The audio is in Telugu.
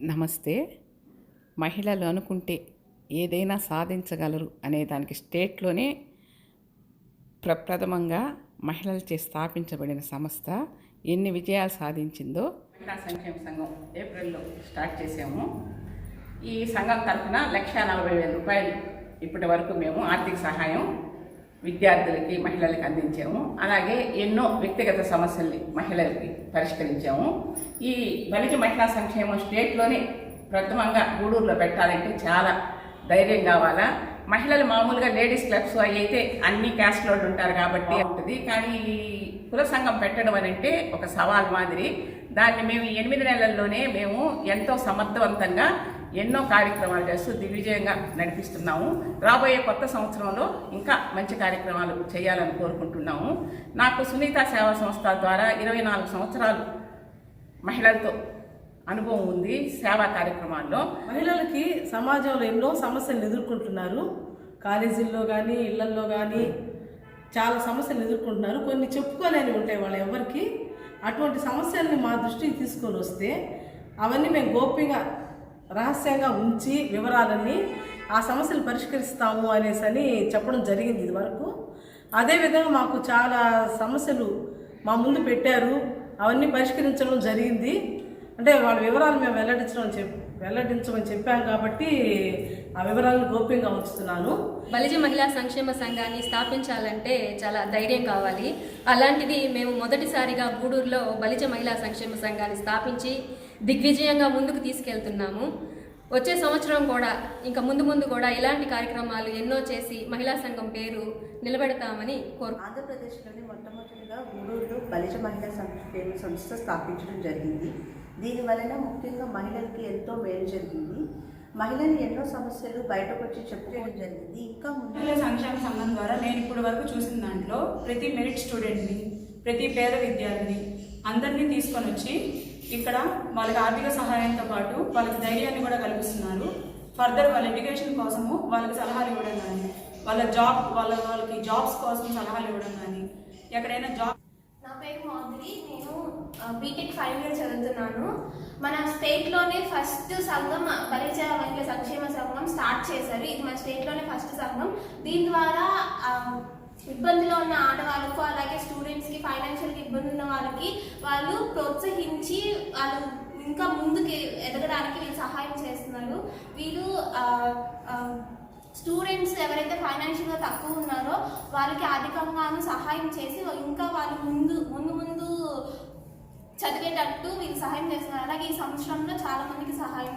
నమస్తే. మహిళలు అనుకుంటే ఏదైనా సాధించగలరు అనే దానికి స్టేట్లోనే ప్రప్రథమంగా మహిళలచే స్థాపించబడిన సంస్థ ఎన్ని విజయాలు సాధించిందో మహిళా సంక్షేమ సంఘం ఏప్రిల్లో స్టార్ట్ చేసాము ఈ సంఘం తరఫున లక్ష నలభై వేల రూపాయలు ఇప్పటి వరకు మేము ఆర్థిక సహాయం విద్యార్థులకి మహిళలకి అందించాము. అలాగే ఎన్నో వ్యక్తిగత సమస్యల్ని మహిళలకి పరిష్కరించాము. ఈ బలిజ మహిళా సంక్షేమం స్టేట్లోనే ప్రథమంగా గూడూరులో పెట్టాలంటే చాలా ధైర్యం కావాలా? మహిళలు మామూలుగా లేడీస్ క్లబ్స్ అవి అయితే అన్ని క్యాస్ట్ లోడ్ ఉంటారు కాబట్టి ఉంటుంది కానీ కుల సంఘం పెట్టడం అని అంటే ఒక సవాల్ మాదిరి. దాన్ని మేము ఎనిమిది నెలల్లోనే మేము ఎంతో సమర్థవంతంగా ఎన్నో కార్యక్రమాలు చేస్తూ దిగ్విజయంగా నడిపిస్తున్నాము. రాబోయే కొత్త సంవత్సరంలో ఇంకా మంచి కార్యక్రమాలు చేయాలని కోరుకుంటున్నాము. నాకు సునీత సేవా సంస్థ ద్వారా ఇరవై నాలుగు సంవత్సరాలు మహిళలతో అనుభవం ఉంది సేవా కార్యక్రమాల్లో. మహిళలకి సమాజంలో ఎన్నో సమస్యలు ఎదుర్కొంటున్నారు. కాలేజీల్లో కానీ ఇళ్ళల్లో కానీ చాలా సమస్యలు ఎదుర్కొంటున్నారు. కొన్ని చెప్పుకోలేని ఉంటాయి వాళ్ళు ఎవరికి అటువంటి సమస్యల్ని మా దృష్టికి తీసుకొని వస్తే అవన్నీ మేము గోప్యంగా రహస్యంగా ఉంచి వివరాలన్నీ ఆ సమస్యలు పరిష్కరిస్తాము అనేసి అని చెప్పడం జరిగింది ఇది వరకు. అదేవిధంగా మాకు చాలా సమస్యలు మా ముందు పెట్టారు. అవన్నీ పరిష్కరించడం జరిగింది. అంటే వాళ్ళ వివరాలు మేము వెల్లడించడం చెప్ వెల్లడించమని చెప్పాం కాబట్టి ఆ వివరాలను గోప్యంగా ఉంచుతున్నాను. బలిజ మహిళా సంక్షేమ సంఘాన్ని స్థాపించాలంటే చాలా ధైర్యం కావాలి. అలాంటిది మేము మొదటిసారిగా గూడూరులో బలిజ మహిళా సంక్షేమ సంఘాన్ని స్థాపించి దిగ్విజయంగా ముందుకు తీసుకెళ్తున్నాము. వచ్చే సంవత్సరం కూడా ఇంకా ముందు ముందు కూడా ఇలాంటి కార్యక్రమాలు ఎన్నో చేసి మహిళా సంఘం పేరు నిలబెడతామని కోరు ఆంధ్రప్రదేశ్లోని మొట్టమొదటిగా గూడూరులో బలిజ మహిళా సంక్షేమ సంస్థ స్థాపించడం జరిగింది. దీని వలన ముఖ్యంగా మహిళలకి ఎంతో మేలు జరిగింది. మహిళలు ఎన్నో సమస్యలు బయటకు వచ్చి చెప్పుకోవడం జరిగింది ఇంకా మహిళా సంక్షేమ సంఘం ద్వారా నేను ఇప్పటి వరకు చూసిన దాంట్లో ప్రతి మెరిట్ స్టూడెంట్ని ప్రతి పేద విద్యార్థిని అందరినీ తీసుకొని వచ్చి ఇక్కడ వాళ్ళకి ఆర్థిక సహాయంతో పాటు వాళ్ళకి ధైర్యాన్ని కూడా కల్పిస్తున్నారు. ఫర్దర్ వాళ్ళ ఎడ్యుకేషన్ కోసము వాళ్ళకి సలహాలు ఇవ్వడం కానీ వాళ్ళ జాబ్ వాళ్ళ వాళ్ళకి జాబ్స్ కోసం సలహాలు ఇవ్వడం కానీ ఎక్కడైనా జాబ్ నా పేరు మాధురి నేను బీటెక్ ఫైవ్ ఇయర్ చదువుతున్నాను. మన స్టేట్లోనే ఫస్ట్ సంఘం బలిజ మహిళ సంక్షేమ సంఘం స్టార్ట్ చేశారు. ఇది మన స్టేట్లోనే ఫస్ట్ సంఘం. దీని ద్వారా ఇబ్బందిలో ఉన్న ఆడవాళ్ళకు అలాగే స్టూడెంట్స్కి ఫైనాన్షియల్గా ఇబ్బంది ఉన్న వాళ్ళకి వాళ్ళు ప్రోత్సహించి వాళ్ళు ఇంకా ముందుకు ఎదగడానికి వీళ్ళు సహాయం చేస్తున్నారు. వీళ్ళు స్టూడెంట్స్ ఎవరైతే ఫైనాన్షియల్గా తక్కువ ఉన్నారో వాళ్ళకి ఆర్థికంగాను సహాయం చేసి ఇంకా వాళ్ళు ముందు ముందు ముందు చదివేటట్టు వీళ్ళు సహాయం చేస్తున్నారు. అలాగే ఈ సంవత్సరంలో చాలా మందికి సహాయం